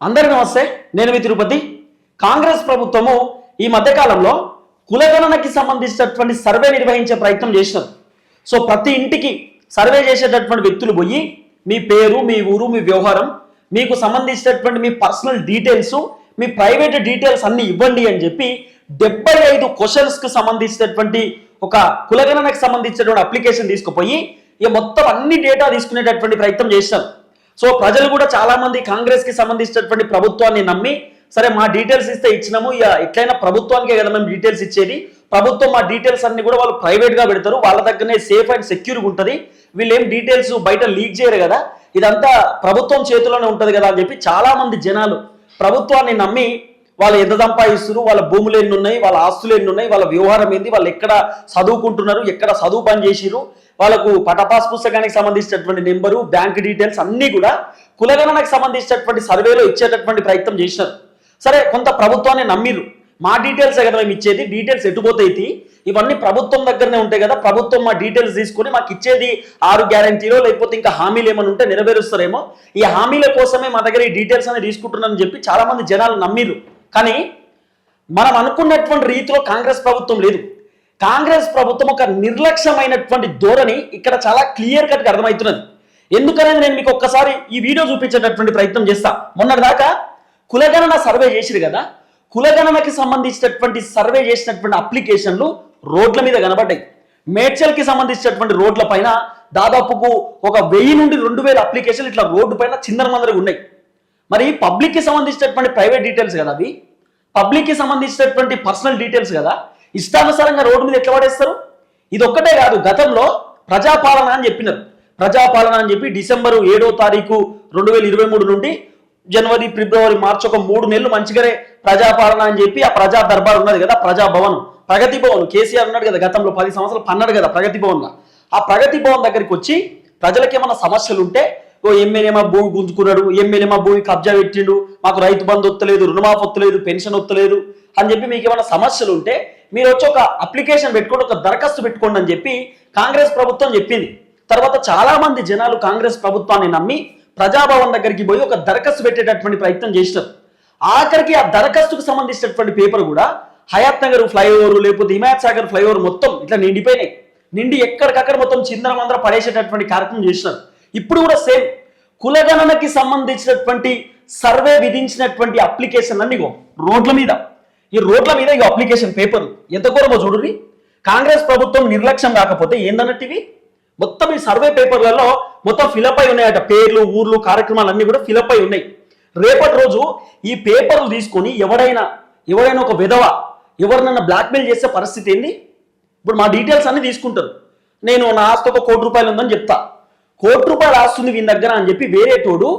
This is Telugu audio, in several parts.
అందరికీ నమస్తే నేను మీ తిరుపతి. కాంగ్రెస్ ప్రభుత్వము ఈ మధ్యకాలంలో కులగణనకి సంబంధించినటువంటి సర్వే నిర్వహించే ప్రయత్నం చేసినారు. సో ప్రతి ఇంటికి సర్వే చేసేటటువంటి వ్యక్తులు పోయి మీ పేరు మీ ఊరు మీ వ్యవహారం మీకు సంబంధించినటువంటి మీ పర్సనల్ డీటెయిల్స్ మీ ప్రైవేట్ డీటెయిల్స్ అన్ని ఇవ్వండి అని చెప్పి డెబ్బై ఐదు క్వశ్చన్స్కి సంబంధించినటువంటి ఒక కులగణనకు సంబంధించినటువంటి అప్లికేషన్ తీసుకుపోయి ఇక మొత్తం అన్ని డేటా తీసుకునేటటువంటి ప్రయత్నం చేశారు సో ప్రజలు కూడా చాలా మంది కాంగ్రెస్కి సంబంధించినటువంటి ప్రభుత్వాన్ని నమ్మి సరే మా డీటెయిల్స్ ఇస్తే ఇచ్చినాము ఇక ఎట్లయినా ప్రభుత్వానికే కదా మేము డీటెయిల్స్ ఇచ్చేది. ప్రభుత్వం మా డీటెయిల్స్ అన్ని కూడా వాళ్ళు ప్రైవేట్గా పెడతారు వాళ్ళ దగ్గరనే సేఫ్ అండ్ సెక్యూర్ ఉంటుంది. వీళ్ళు ఏం డీటెయిల్స్ బయట లీక్ చేయరు కదా ఇదంతా ప్రభుత్వం చేతిలోనే ఉంటుంది కదా అని చెప్పి చాలా మంది జనాలు ప్రభుత్వాన్ని నమ్మి వాళ్ళు ఎంత సంపాదిస్తున్నారు వాళ్ళ భూములు ఎన్ని ఉన్నాయి వాళ్ళ ఆస్తులు ఎన్ని ఉన్నాయి వాళ్ళ వ్యవహారం ఏంది వాళ్ళు ఎక్కడ చదువుకుంటున్నారు ఎక్కడ చదువు పని చేసిరు వాళ్ళకు పటపాస్ పుస్తకానికి సంబంధించినటువంటి నెంబరు బ్యాంక్ డీటెయిల్స్ అన్నీ కూడా కులగణనకు సంబంధించినటువంటి సర్వేలో ఇచ్చేటటువంటి ప్రయత్నం చేసినారు. సరే కొంత ప్రభుత్వాన్ని నమ్మిరు మా డీటెయిల్స్ కదా మేము ఇచ్చేది డీటెయిల్స్ ఎటుపోతాయి? ఇవన్నీ ప్రభుత్వం దగ్గరనే ఉంటాయి కదా ప్రభుత్వం మా డీటెయిల్స్ తీసుకొని మాకు ఇచ్చేది ఆరు గ్యారంటీలో లేకపోతే ఇంకా హామీలు ఏమైనా ఉంటే నెరవేరుస్తారేమో. ఈ హామీల కోసమే మా దగ్గర ఈ డీటెయిల్స్ అనేది తీసుకుంటున్నానని చెప్పి చాలా మంది జనాలు నమ్మిరు కానీ మనం అనుకున్నటువంటి రీతిలో కాంగ్రెస్ ప్రభుత్వం లేదు. కాంగ్రెస్ ప్రభుత్వం ఒక నిర్లక్ష్యమైనటువంటి ధోరణి ఇక్కడ చాలా క్లియర్ కట్గా అర్థమవుతున్నది. ఎందుకనేది నేను మీకు ఒక్కసారి ఈ వీడియో చూపించేటటువంటి ప్రయత్నం చేస్తా. మొన్నటిదాకా కులగణన సర్వే చేసిరు కదా? కులగణనకి సంబంధించినటువంటి సర్వే చేసినటువంటి అప్లికేషన్లు రోడ్ల మీద కనబడ్డాయి. మేడ్చల్కి సంబంధించినటువంటి రోడ్ల పైన దాదాపుకు ఒక వెయ్యి నుండి రెండు వేల అప్లికేషన్లు ఇట్లా రోడ్డు పైన చిందరమందరగా ఉన్నాయి. మరి పబ్లిక్కి సంబంధించినటువంటి ప్రైవేట్ డీటెయిల్స్ కదా అవి? పబ్లిక్కి సంబంధించినటువంటి పర్సనల్ డీటెయిల్స్ కదా? ఇష్టానుసారంగా రోడ్డు మీద ఎట్లా పడేస్తారు? ఇది ఒక్కటే కాదు గతంలో ప్రజాపాలన అని చెప్పినారు. ప్రజాపాలన అని చెప్పి డిసెంబరు ఏడో తారీఖు రెండు వేల ఇరవై మూడు నుండి జనవరి ఫిబ్రవరి మార్చి ఒక మూడు నెలలు మంచిగానే ప్రజాపాలన అని చెప్పి ఆ ప్రజా దర్బార్ ఉన్నది కదా ప్రజాభవన్. ప్రగతి భవన్. కేసీఆర్ ఉన్నాడు కదా గతంలో పది సంవత్సరాలు పన్నాడు కదా ప్రగతి భవన్ ఆ ప్రగతి భవన్ దగ్గరికి వచ్చి ప్రజలకి ఏమైనా సమస్యలు ఉంటే ఓ ఎమ్మెల్యేమా భూమి గుంజుకున్నాడు ఎమ్మెల్యేమా భూమి కబ్జా పెట్టిండు మాకు రైతు బంధు వత్తలేదు రుణమాఫ్ వత్తలేదు పెన్షన్ వత్తలేదు అని చెప్పి మీకు ఏమైనా సమస్యలు ఉంటే మీరు వచ్చి ఒక అప్లికేషన్ పెట్టుకోండి ఒక దరఖాస్తు పెట్టుకోండి అని చెప్పి కాంగ్రెస్ ప్రభుత్వం చెప్పింది. తర్వాత చాలా మంది జనాలు కాంగ్రెస్ ప్రభుత్వాన్ని నమ్మి ప్రజాభవన్ దగ్గరికి పోయి ఒక దరఖాస్తు పెట్టేటటువంటి ప్రయత్నం చేసినారు. ఆఖరికి ఆ దరఖాస్తుకు సంబంధించినటువంటి పేపర్ కూడా హయాత్ నగర్ ఫ్లైఓవర్ లేకపోతే హిమాయత్ సాగర్ ఫ్లైఓవర్ మొత్తం ఇట్లా నిండిపోయినాయి. నిండి ఎక్కడికక్కడ మొత్తం చిందరమందర పడేసేటటువంటి కార్యక్రమం చేసినారు. ఇప్పుడు కూడా సేమ్ కులగణనకి సంబంధించినటువంటి సర్వే విధించినటువంటి అప్లికేషన్ అన్ని రోడ్ల మీద. ఈ రోడ్ల మీద ఈ అప్లికేషన్ పేపర్ ఎంత కూరమో చూడుర్రి. కాంగ్రెస్ ప్రభుత్వం నిర్లక్ష్యం కాకపోతే ఏందన్నట్టు ఇవి? మొత్తం ఈ సర్వే పేపర్లలో మొత్తం ఫిలప్ అయి ఉన్నాయట. పేర్లు ఊర్లు కార్యక్రమాలు అన్ని కూడా ఫిలప్ అయి ఉన్నాయి. రేపటి రోజు ఈ పేపర్లు తీసుకొని ఎవడైనా ఎవడైనా ఒక విధవ ఎవరినైనా బ్లాక్మెయిల్ చేసే పరిస్థితి ఏంది? ఇప్పుడు మా డీటెయిల్స్ అన్ని తీసుకుంటారు. నేను నా ఆస్తి ఒక కోటి రూపాయలు ఉందని చెప్తా. కోటి రూపాయలు ఆస్తుంది వీని దగ్గర అని చెప్పి వేరే తోడు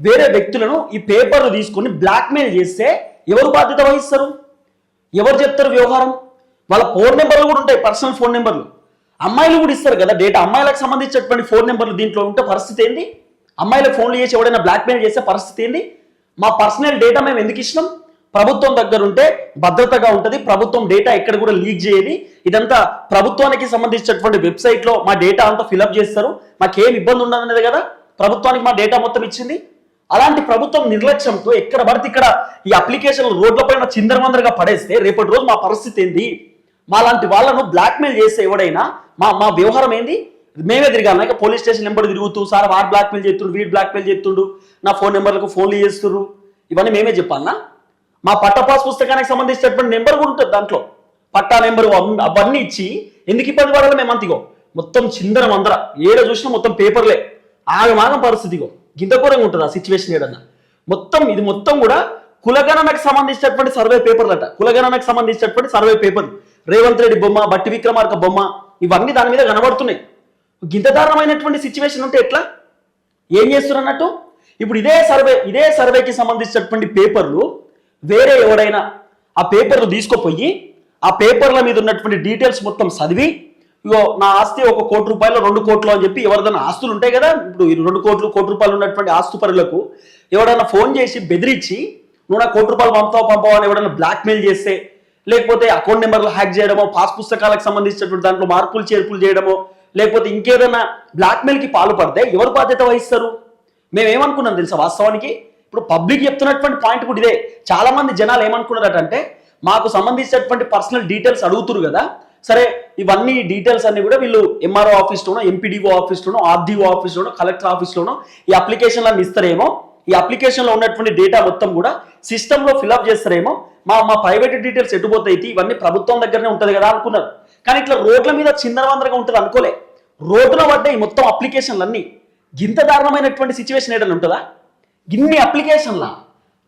వేరే వ్యక్తులను ఈ పేపర్లు తీసుకొని బ్లాక్మెయిల్ చేస్తే ఎవరు బాధ్యత వహిస్తారు? ఎవరు చెప్తారు వ్యవహారం? వాళ్ళ ఫోన్ నెంబర్లు కూడా ఉంటాయి పర్సనల్ ఫోన్ నెంబర్లు అమ్మాయిలు కూడా ఇస్తారు కదా డేటా అమ్మాయిలకు సంబంధించినటువంటి ఫోన్ నెంబర్లు దీంట్లో ఉంటే పరిస్థితి ఏంది? అమ్మాయిల ఫోన్లు చేసి ఎవడైనా బ్లాక్మెయిల్ చేసే పరిస్థితి ఏంది? మా పర్సనల్ డేటా మేము ఎందుకు ఇచ్చినాం? ప్రభుత్వం దగ్గర ఉంటే భద్రతగా ఉంటుంది ప్రభుత్వం డేటా ఎక్కడ కూడా లీక్ చేయదు. ఇదంతా ప్రభుత్వానికి సంబంధించినటువంటి వెబ్సైట్లో మా డేటా అంతా ఫిలప్ చేస్తారు. మాకేం ఇబ్బంది ఉండదనేది కదా? ప్రభుత్వానికి మా డేటా మొత్తం ఇచ్చింది. అలాంటి ప్రభుత్వం నిర్లక్ష్యంతో ఎక్కడ పడితే ఇక్కడ ఈ అప్లికేషన్ రోడ్లపైన చిందరమందరగా పడేస్తే రేపటి రోజు మా పరిస్థితి ఏంది? మా లాంటి వాళ్ళను బ్లాక్మెయిల్ చేస్తే ఎవడైనా మా మా వ్యవహారం ఏంది? మేమే తిరగాలి. ఇక పోలీస్ స్టేషన్ నెంబర్ తిరుగుతూ సార్ వాడు బ్లాక్మెయిల్ చేస్తుండు వీడు బ్లాక్మెయిల్ చేస్తుండు నా ఫోన్ నెంబర్లకు ఫోన్లు చేస్తున్నారు ఇవన్నీ మేమే చెప్పాలనా? మా పట్టపాస్ పుస్తకానికి సంబంధించినటువంటి నెంబర్ కూడా ఉంటుంది దాంట్లో. పట్టా నెంబరు అవన్నీ ఇచ్చి ఎందుకు ఇబ్బంది పడాలి మేము అంతిగో మొత్తం చిందరం అందర ఏడ చూసినా మొత్తం పేపర్లే. ఆగమాగం పరిస్థితిగో. గింతకూరంగా ఉంటుంది ఆ సిచ్యువేషన్ ఏడన్నా మొత్తం ఇది మొత్తం కూడా కులగణనకు సంబంధించినటువంటి సర్వే పేపర్లట కులగణనకు సంబంధించినటువంటి సర్వే పేపర్ రేవంత్ రెడ్డి బొమ్మ బట్టి విక్రమార్క బొమ్మ ఇవన్నీ దాని మీద కనబడుతున్నాయి. గింతదారుణమైనటువంటి సిచ్యువేషన్ ఉంటే ఎట్లా? ఏం చేస్తున్నట్టు ఇప్పుడు ఇదే సర్వే ఇదే సర్వేకి సంబంధించినటువంటి పేపర్లు వేరే ఎవడైనా ఆ పేపర్లు తీసుకుపోయి ఆ పేపర్ల మీద ఉన్నటువంటి డీటెయిల్స్ మొత్తం చదివి ఇగో నా ఆస్తి ఒక కోటి రూపాయలు రెండు కోట్లు అని చెప్పి ఎవరిదైనా ఆస్తులు ఉంటాయి కదా? ఇప్పుడు రెండు కోట్లు కోటి రూపాయలు ఉన్నటువంటి ఆస్తుపరులకు ఎవడైనా ఫోన్ చేసి బెదిరించి నువ్వు నా కోటి రూపాయలు పంపుతావు పంపావు అని ఎవడైనా బ్లాక్మెయిల్ చేస్తే లేకపోతే అకౌంట్ నెంబర్లు హ్యాక్ చేయడమో పాస్ పుస్తకాలకు సంబంధించినటువంటి దాంట్లో మార్పులు చేర్పులు చేయడమో లేకపోతే ఇంకేదైనా బ్లాక్మెయిల్కి పాల్పడితే ఎవరు బాధ్యత వహిస్తారు? మేమేమనుకున్నాం తెలుసా వాస్తవానికి? ఇప్పుడు పబ్లిక్ చెప్తున్నటువంటి పాయింట్ కూడా ఇదే. చాలామంది జనాలు ఏమనుకున్నారటంటే మాకు సంబంధించినటువంటి పర్సనల్ డీటెయిల్స్ అడుగుతురు కదా సరే ఇవన్నీ డీటెయిల్స్ అన్ని కూడా వీళ్ళు ఎంఆర్ఓ ఆఫీస్లోనో ఎంపీడీఓ ఆఫీస్లోనో ఆర్డీఓ ఆఫీస్లోనో కలెక్టర్ ఆఫీస్లోనో ఈ అప్లికేషన్లను ఇస్తారేమో ఈ అప్లికేషన్లో ఉన్నటువంటి డేటా మొత్తం కూడా సిస్టంలో ఫిల్అప్ చేస్తారేమో మా మా ప్రైవేట్ డీటెయిల్స్ ఎటుపోతాయి ఇవన్నీ ప్రభుత్వం దగ్గరనే ఉంటుంది కదా అనుకున్నారు. కానీ ఇట్లా రోడ్ల మీద చిందరవందరగా ఉంటుంది అనుకోలే. రోడ్డున పడ్డాయి మొత్తం అప్లికేషన్లు అన్నీ గింత దారుణమైనటువంటి సిచ్యువేషన్ ఏదైనా ఉంటుందా? గిన్ని అప్లికేషన్లా?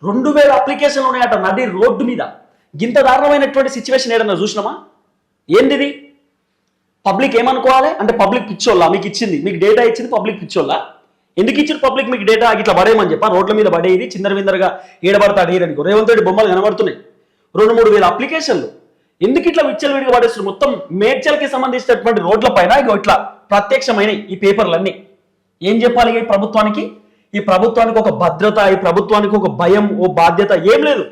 రెండు వేల అప్లికేషన్లు ఉన్నాయట నడి రోడ్డు మీద. గింత దారుణమైనటువంటి సిచ్యువేషన్ ఏదైనా చూసినామా? ఏంటిది? పబ్లిక్ ఏమనుకోవాలి? అంటే పబ్లిక్ పిచ్చోళ్ళ? మీకు ఇచ్చింది. మీకు డేటా ఇచ్చింది పబ్లిక్ పిచ్చోళ్ళ? ఎందుకు ఇచ్చిన పబ్లిక్ మీకు డేటా ఇట్లా పడేయమని చెప్పా? రోడ్ల మీద పడేది చిందర విందరగా ఏడబడతా అడిగారనుకో రేవంత్ రెడ్డి బొమ్మలు కనబడుతున్నాయి. రెండు మూడు వేల అప్లికేషన్లు ఎందుకు ఇట్లా విచ్చలు విడిగా పడేస్తున్నారు? మొత్తం మేడ్చల్కి సంబంధించినటువంటి రోడ్ల పైన ఇట్లా ప్రత్యక్షమైన ఈ పేపర్లన్నీ. ఏం చెప్పాలి ఈ ప్రభుత్వానికి? ఈ ప్రభుత్వానికి ఒక భద్రత ఈ ప్రభుత్వానికి ఒక భయం ఓ బాధ్యత ఏం లేదు.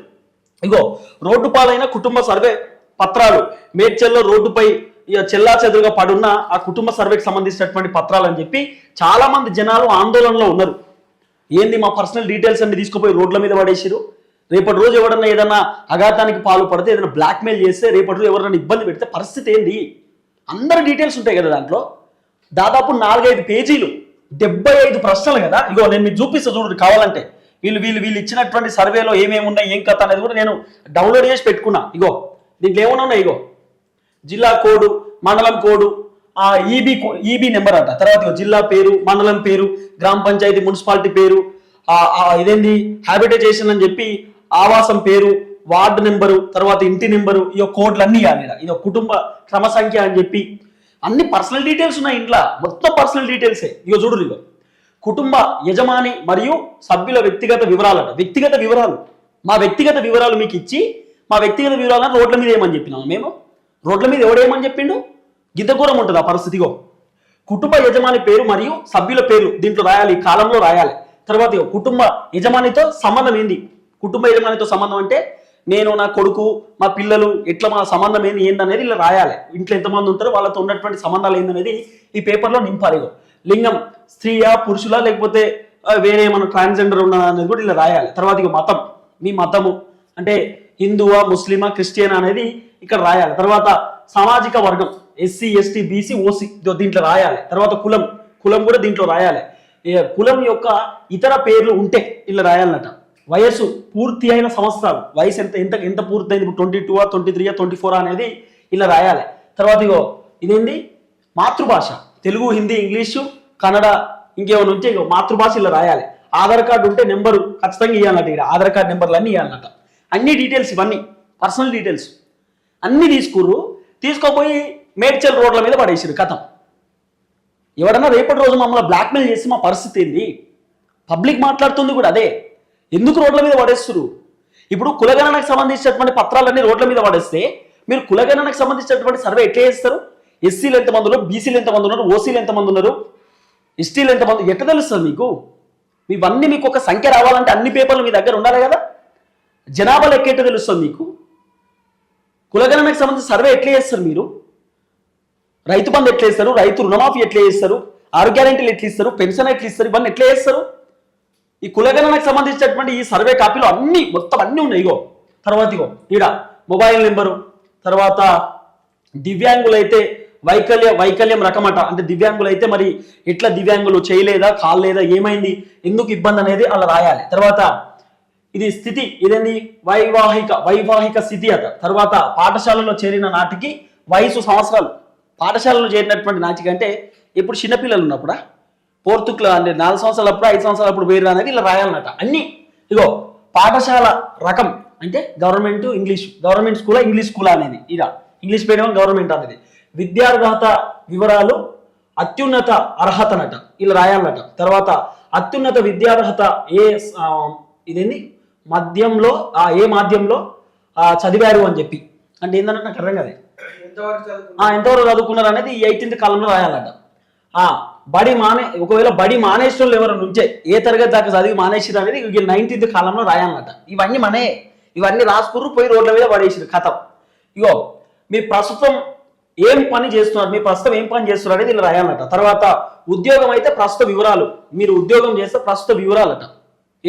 ఇగో రోడ్డు పాలైన కుటుంబ సర్వే పత్రాలు. మేడ్చల్లో రోడ్డుపై చెల్లా చెదురుగా పడున్న ఆ కుటుంబ సర్వేకి సంబంధించినటువంటి పత్రాలు అని చెప్పి చాలా మంది జనాలు ఆందోళనలో ఉన్నారు. ఏంది మా పర్సనల్ డీటెయిల్స్ అన్ని తీసుకుపోయి రోడ్ల మీద పడేసారు రేపటి రోజు ఎవరన్నా ఏదైనా అఘాతానికి పాలు పడితే ఏదైనా బ్లాక్మెయిల్ చేస్తే రేపటి రోజు ఎవరైనా ఇబ్బంది పెడితే పరిస్థితి ఏంది? అందరి డీటెయిల్స్ ఉంటాయి కదా దాంట్లో. దాదాపు నాలుగైదు పేజీలు డెబ్బై ఐదు ప్రశ్నలు కదా. ఇగో నేను మీకు చూపిస్తా చూడండి కావాలంటే. వీళ్ళు వీళ్ళు వీళ్ళు ఇచ్చినటువంటి సర్వేలో ఏమేమి ఉన్నాయి ఏం కథ అనేది కూడా నేను డౌన్లోడ్ చేసి పెట్టుకున్నా. ఇగో. దీంట్లో ఏమన్నా ఉన్నాయి ఇగో? జిల్లా కోడు మండలం కోడు ఆ ఈబీ ఈబీ నెంబర్ అంట. తర్వాత జిల్లా పేరు మండలం పేరు గ్రామ పంచాయతీ మున్సిపాలిటీ పేరు ఇదేంది? హ్యాబిటైజేషన్ అని చెప్పి ఆవాసం పేరు వార్డు నెంబరు తర్వాత ఇంటి నెంబరు ఈ కోడ్లు అన్నీ ఇవ్వాలి ఇది ఒక కుటుంబ క్రమ సంఖ్య అని చెప్పి అన్ని పర్సనల్ డీటెయిల్స్ ఉన్నాయి ఇంట్లో. మొత్తం పర్సనల్ డీటెయిల్సే ఇగో చూడు ఇగో. కుటుంబ యజమాని మరియు సభ్యుల వ్యక్తిగత వివరాలట. వ్యక్తిగత వివరాలు. మా వ్యక్తిగత వివరాలు మీకు ఇచ్చి మా వ్యక్తిగత వివరాలను రోడ్ల మీద ఏమని చెప్పినాము మేము రోడ్ల మీద ఎవడేమని చెప్పిండు? గిద్దగూరం ఉంటుంది ఆ పరిస్థితిగో కుటుంబ యజమాని పేరు మరియు సభ్యుల పేరు దీంట్లో రాయాలి ఈ కాలంలో రాయాలి. తర్వాత కుటుంబ యజమానితో సంబంధం ఏంది? కుటుంబ యజమానితో సంబంధం అంటే నేను నా కొడుకు మా పిల్లలు ఎట్లా మా సంబంధం ఏంది ఏందనేది ఇలా రాయాలి. ఇంట్లో ఎంతమంది ఉంటారో వాళ్ళతో ఉన్నటువంటి సంబంధాలు ఏందనేది ఈ పేపర్లో నింపాలి లింగం స్త్రీయా పురుషులా లేకపోతే వేరే ఏమైనా ట్రాన్స్జెండర్ ఉన్నదా అనేది కూడా ఇలా రాయాలి. తర్వాత ఇక మతం. మీ మతము అంటే హిందువా ముస్లిమా క్రిస్టియన్ అనేది ఇక్కడ రాయాలి. తర్వాత సామాజిక వర్గం ఎస్సీ ఎస్టీ బీసీ ఓసీ దీంట్లో రాయాలి. తర్వాత కులం కులం కూడా దీంట్లో రాయాలి. కులం యొక్క ఇతర పేర్లు ఉంటే ఇలా రాయాలన్నట వయసు పూర్తి అయిన సంవత్సరాలు వయసు ఎంత ఎంత ఎంత పూర్తి అయింది ఇప్పుడు twenty two twenty three twenty four అనేది ఇలా రాయాలి. తర్వాత ఇగో ఇదేంది? మాతృభాష. తెలుగు హిందీ ఇంగ్లీషు కన్నడ ఇంకేమైనా ఉంటే మాతృభాష ఇలా రాయాలి. ఆధార్ కార్డు ఉంటే నెంబరు ఖచ్చితంగా ఇవ్వాలన్నట్టు ఇక్కడ. ఆధార్ కార్డు నెంబర్లు అన్నీ ఇవ్వాలన్నట్టు అన్ని డీటెయిల్స్ ఇవన్నీ పర్సనల్ డీటెయిల్స్ అన్నీ తీసుకుర్రు తీసుకోపోయి మేడ్చల్ రోడ్ల మీద పడేసారు కథం. ఎవడన్నా రేపటి రోజు మమ్మల్ని బ్లాక్మెయిల్ చేసి మా పరిస్థితి ఏంది? పబ్లిక్ మాట్లాడుతుంది కూడా అదే. ఎందుకు రోడ్ల మీద పడేస్తురు ఇప్పుడు కులగణనకు సంబంధించినటువంటి పత్రాలన్నీ రోడ్ల మీద పడేస్తే మీరు కులగణనకు సంబంధించినటువంటి సర్వే ఎట్లా చేస్తారు? ఎస్సీలు ఎంతమంది ఉన్నారు బీసీలు ఎంతమంది ఉన్నారు ఓసీలు ఎంతమంది ఉన్నారు ఎస్టీలు ఎంతమంది ఎట్లా తెలుస్తుంది మీకు? ఇవన్నీ మీకు ఒక సంఖ్య రావాలంటే అన్ని పేపర్లు మీ దగ్గర ఉండాలి కదా? జనాభా లెక్క ఎట్లా తెలుస్తుంది మీకు? కులగణనకు సంబంధించి సర్వే ఎట్లా చేస్తారు మీరు? రైతు బంధు ఎట్లా ఇస్తారు రైతు రుణమాఫీ ఎట్లా చేస్తారు? ఆరోగ్య గ్యారెంటీలు ఎట్లా ఇస్తారు? పెన్షన్ ఎట్లా ఇస్తారు? ఇవన్నీ ఎట్లా చేస్తారు? ఈ కులగణనకు సంబంధించినటువంటి ఈ సర్వే కాపీలు అన్ని మొత్తం అన్ని ఉన్నాయి ఇగో. తర్వాత ఇగో ఈడ మొబైల్ నెంబరు తర్వాత దివ్యాంగులైతే వైకల్య వైకల్యం రకమట. అంటే దివ్యాంగులు అయితే మరి ఎట్లా దివ్యాంగులు చేయలేదా కాలేదా ఏమైంది ఎందుకు ఇబ్బంది అనేది అలా రాయాలి. తర్వాత ఇది స్థితి ఇదేంది? వైవాహిక వైవాహిక స్థితి అట తర్వాత పాఠశాలలో చేరిన నాటికి వయసు సంవత్సరాలు. పాఠశాలలో చేరినటువంటి నాటికి అంటే ఇప్పుడు చిన్నపిల్లలు ఉన్నప్పుడా? ఫోర్త్ అంటే నాలుగు సంవత్సరాలు అప్పుడు ఐదు సంవత్సరాలు అప్పుడు వేరు అనేది ఇలా రాయాలన్నట అన్ని ఇగో పాఠశాల రకం అంటే గవర్నమెంట్ ఇంగ్లీష్ గవర్నమెంట్ స్కూలా ఇంగ్లీష్ స్కూలా అనేది. ఇలా ఇంగ్లీష్ మీడియం గవర్నమెంట్ అనేది. విద్యార్హత వివరాలు అత్యున్నత అర్హతనట. ఇలా రాయాలన్నట తర్వాత అత్యున్నత విద్యార్హత ఏ ఇదేంది? మద్యంలో ఆ ఏ మాధ్యంలో ఆ, చదివారు అని చెప్పి. అంటే ఏంటంటే నాకు అర్థం కాదు ఎంతవరకు చదువుకున్నారు? ఆ, ఎంతవరకు చదువుకున్నారు అనేది ఈ ఎయిటీన్త్ కాలంలో రాయాలట. ఆ బడి మానే ఒకవేళ బడి మానేసిన వాళ్ళు ఎవరు నుంచే ఏ తరగతి దాకా చదివి మానేసిరు అనేది నైన్టీన్త్ కాలంలో రాయాలన్నట ఇవన్నీ మనే ఇవన్నీ రాసుకుర్రు పోయి రోడ్ల మీద పడేసిరు కథం. ఇగో మీ ప్రస్తుతం ఏం పని చేస్తున్నారు మీ ప్రస్తుతం ఏం పని చేస్తున్నారు అనేది ఇలా రాయాలన్నట తర్వాత ఉద్యోగం అయితే ప్రస్తుత వివరాలు. మీరు ఉద్యోగం చేస్తే ప్రస్తుత వివరాలట.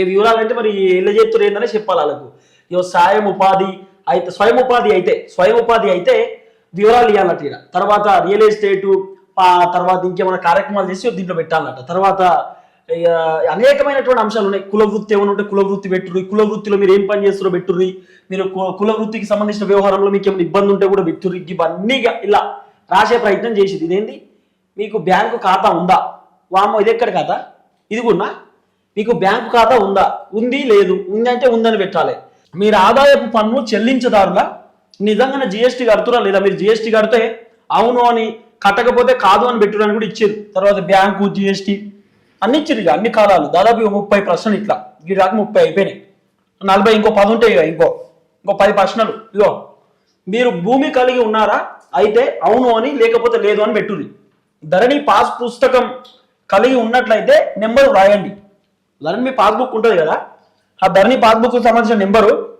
ఏ వివరాలు అంటే మరి ఇళ్ళ చేతులు ఏందని చెప్పాలి వాళ్ళకు. ఇగో సాయం ఉపాధి అయితే స్వయం ఉపాధి అయితే స్వయం ఉపాధి అయితే వివరాలు ఇవ్వాలట ఇక తర్వాత రియల్ ఎస్టేటు తర్వాత ఇంకేమైనా కార్యక్రమాలు చేసి దీంట్లో పెట్టాలన్నట్టు తర్వాత ఇక అనేకమైనటువంటి అంశాలు ఉన్నాయి. కుల వృత్తి ఏమైనా ఉంటే కుల వృత్తి పెట్టుర్రి. కుల వృత్తిలో మీరు ఏం పని చేస్తారో పెట్టుర్రి. మీరు కుల వృత్తికి సంబంధించిన వ్యవహారంలో మీకు ఏమైనా ఇబ్బంది ఉంటే కూడా పెట్టుర్రి. ఇవన్నీ ఇలా రాసే ప్రయత్నం చేసింది ఇదేంటి మీకు బ్యాంకు ఖాతా ఉందా? వామో ఇది ఎక్కడ ఖాతా? ఇది కూడా మీకు బ్యాంకు ఖాతా ఉందా? ఉంది లేదు. ఉంది అంటే ఉందని పెట్టాలి. మీరు ఆదాయపు పన్ను చెల్లించదారుగా నిజంగానే జిఎస్టీ కడుతురా లేదా? మీరు జిఎస్టీ కడితే అవును అని కట్టకపోతే కాదు అని పెట్టుడానికి కూడా ఇచ్చారు. తర్వాత బ్యాంకు జిఎస్టీ అన్ని ఇచ్చారు ఇక అన్ని కాలాలు దాదాపు ముప్పై ప్రశ్నలు ఇట్లా. ఈ దాకా ముప్పై అయిపోయినాయి. నలభై ఇంకో పది ఉంటాయి ఇక ఇంకో. ఇంకో పది ప్రశ్నలు ఇగో మీరు భూమి కలిగి ఉన్నారా? అయితే అవును అని లేకపోతే లేదు అని పెట్టుది ధరణి పాస్ పుస్తకం కలిగి ఉన్నట్లయితే నెంబర్ రాయండి. ధరణి మీ పాస్బుక్ ఉంటుంది కదా? ఆ ధరణి పాస్బుక్ సంబంధించిన నెంబరు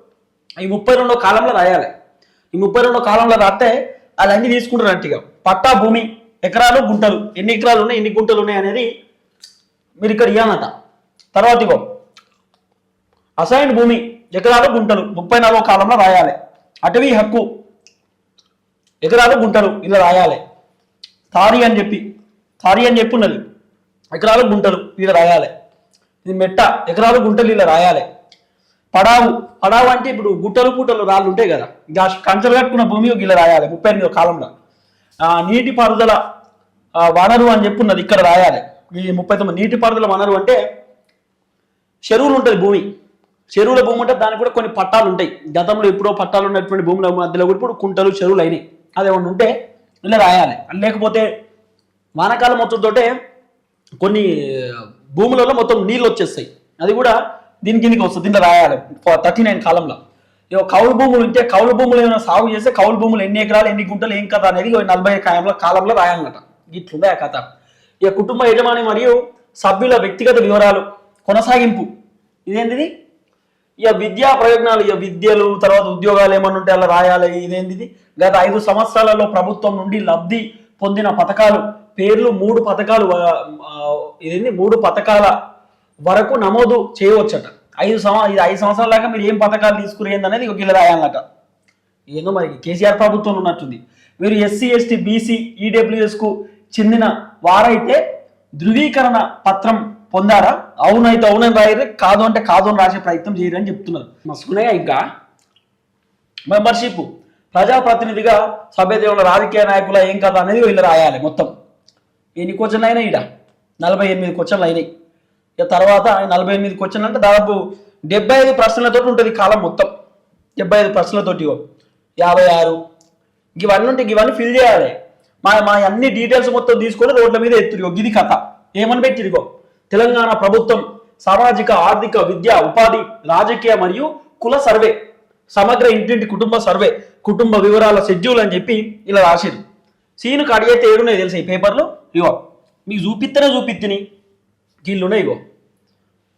ఈ ముప్పై రెండో కాలంలో రాయాలి. ఈ ముప్పై రెండో కాలంలో రాస్తే అదన్నీ తీసుకుంటారు అట్టిగా. పట్టా భూమి ఎకరాలు గుంటలు. ఎన్ని ఎకరాలు ఉన్నాయి ఎన్ని గుంటలు ఉన్నాయి అనేది మీరు ఇక్కడ ఇవ్వాలన్నట తర్వాత ఇగో అసైన్ భూమి ఎకరాలు గుంటలు. ముప్పై నాలుగో కాలంలో రాయాలి. అటవీ హక్కు ఎకరాలు గుంటలు ఇలా రాయాలి. తారీ అని చెప్పి తారీ అని చెప్పి ఉన్నది. ఎకరాలు గుంటలు ఇలా రాయాలి. ఇది మెట్ట ఎకరాలు గుంటలు ఇలా రాయాలి. పడావు పడావు అంటే ఇప్పుడు గుట్టలు గుట్టలు రాళ్ళు ఉంటాయి కదా ఇంకా కంచెలు కట్టుకున్న భూమి ఇలా రాయాలి ముప్పై ఎనిమిదో కాలంలో. నీటి పారుదల వనరు అని చెప్పి ఉన్నది ఇక్కడ రాయాలి. ఈ ముప్పై తొమ్మిది నీటి పారుదల వనరు అంటే చెరువులు ఉంటుంది భూమి. చెరువుల భూమి అంటే దానికి కూడా కొన్ని పట్టాలు ఉంటాయి. గతంలో ఎప్పుడో పట్టాలు ఉన్నటువంటి భూముల మధ్యలో కూడా ఇప్పుడు కుంటలు చెరువులు అయినాయి. అది ఏమన్నా ఉంటే ఇలా రాయాలి. లేకపోతే వానకాలం మొత్తంతో కొన్ని భూములలో మొత్తం నీళ్ళు వచ్చేస్తాయి. అది కూడా దీని కిందకి వస్తుంది దీంట్లో రాయాలి. థర్టీ నైన్ కాలంలో ఇక కౌలు భూములు ఉంటే కౌలు భూములు ఏమైనా సాగు చేస్తే కౌలు భూములు ఎన్ని ఎకరాలు ఎన్ని గుంటలు ఏం కథ అనేది నలభై కాలంలో కాలంలో రాయాలన్నట ఇట్లుందే ఆ కథ? ఇక కుటుంబ యజమాని మరియు సభ్యుల వ్యక్తిగత వివరాలు కొనసాగింపు. ఇదేంటిది? ఇక విద్యా ప్రయోజనాలు ఇక విద్యలు తర్వాత ఉద్యోగాలు ఏమన్నా ఉంటే అలా రాయాలి. ఇదేంటిది? గత ఐదు సంవత్సరాలలో ప్రభుత్వం నుండి లబ్ధి పొందిన పథకాలు పేర్లు మూడు పథకాలు ఇదేంటి మూడు పథకాల వరకు నమోదు చేయవచ్చట. ఐదు సంవ ఇది ఐదు సంవత్సరాల దాకా మీరు ఏం పథకాలు తీసుకురేంది అనేది ఒక ఇలా రాయాలన్నట ఏందో మరి కేసీఆర్ ప్రభుత్వం ఉన్నట్టుంది. మీరు ఎస్సీ ఎస్టీ బీసీ ఈడబ్ల్యూఎస్కు చెందిన వారైతే ధృవీకరణ పత్రం పొందారా? అవునైతే అవునని రాయరు కాదు అంటే కాదు అని రాసే ప్రయత్నం చేయరు అని చెప్తున్నారు. మసుకున్నాయా ఇంకా? మెంబర్షిప్ ప్రజాప్రతినిధిగా సభ్యదేవుల రాజకీయ నాయకుల ఏం కదా అనేది వీళ్ళు రాయాలి మొత్తం. ఎన్ని క్వశ్చన్లు అయినాయి ఇడ నలభై ఎనిమిది క్వశ్చన్లు అయినాయి. ఇక తర్వాత నలభై ఎనిమిది క్వశ్చన్ అంటే దాదాపు డెబ్బై ఐదు ప్రశ్నలతో ఉంటుంది కాలం మొత్తం. డెబ్బై ఐదు ప్రశ్నలతోటి యాభై ఆరు. ఇవన్నీ ఉంటే ఇవన్నీ ఫిల్ చేయాలి. మా మా అన్ని డీటెయిల్స్ మొత్తం తీసుకొని రోడ్ల మీద ఎత్తురు ఇది కథ. ఏమని పెట్టిరిగో తెలంగాణ ప్రభుత్వం సామాజిక ఆర్థిక విద్య ఉపాధి రాజకీయ మరియు కుల సర్వే. సమగ్ర ఇంటింటి కుటుంబ సర్వే. కుటుంబ వివరాల షెడ్యూల్ అని చెప్పి ఇలా రాసిరు సీనుకు కడిగైతే ఏడున్నాయి తెలుసా ఈ పేపర్లు ఇగో. మీకు చూపిస్తేనే చూపిత్తిని. వీళ్ళు ఉన్నాయి ఇగో.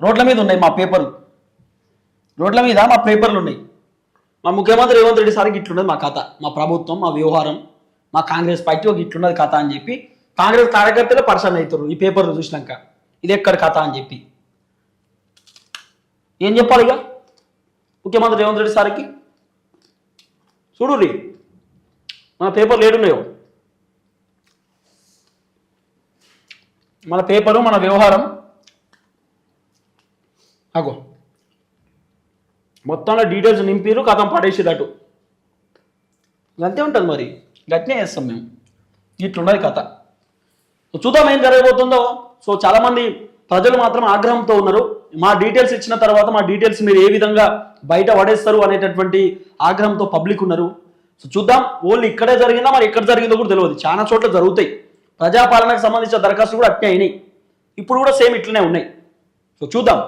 రోడ్ల మీద ఉన్నాయి మా పేపర్లు. రోడ్ల మీద మా పేపర్లు ఉన్నాయి. మా ముఖ్యమంత్రి రేవంత్ రెడ్డి సార్కి ఇట్లున్నది మా కథ మా ప్రభుత్వం మా వ్యవహారం మా కాంగ్రెస్ పార్టీ ఒక ఇట్లున్నది కథ అని చెప్పి కాంగ్రెస్ కార్యకర్తలు పర్సన్ అవుతారు ఈ పేపర్లు చూసినాక. ఇది ఎక్కడ కథ అని చెప్పి. ఏం చెప్పాలి ఇక ముఖ్యమంత్రి రేవంత్ రెడ్డి సార్కి? చూడు రీ మన పేపర్లు ఏడున్నాయో? మన పేపరు మన వ్యవహారం. అగో మొత్తంలో డీటెయిల్స్ నింపిరు కథం పడేసేటట్టు అంతే ఉంటుంది మరి. గట్నే చేస్తాం మేము. ఇట్లున్నది కథ. చూద్దాం ఏం జరగబోతుందో. సో చాలా మంది ప్రజలు మాత్రం ఆగ్రహంతో ఉన్నారు. మా డీటెయిల్స్ ఇచ్చిన తర్వాత మా డీటెయిల్స్ మీరు ఏ విధంగా బయట పడేస్తారు అనేటటువంటి ఆగ్రహంతో పబ్లిక్ ఉన్నారు. సో చూద్దాం. ఓన్లీ ఇక్కడే జరిగిందా? మరి ఎక్కడ జరిగిందో కూడా తెలియదు. చాలా చోట్ల జరుగుతాయి. ప్రజాపాలనకు సంబంధించిన దరఖాస్తులు కూడా అట్టే అయినాయి. ఇప్పుడు కూడా సేమ్ ఇట్లనే ఉన్నాయి. సో చూద్దాం.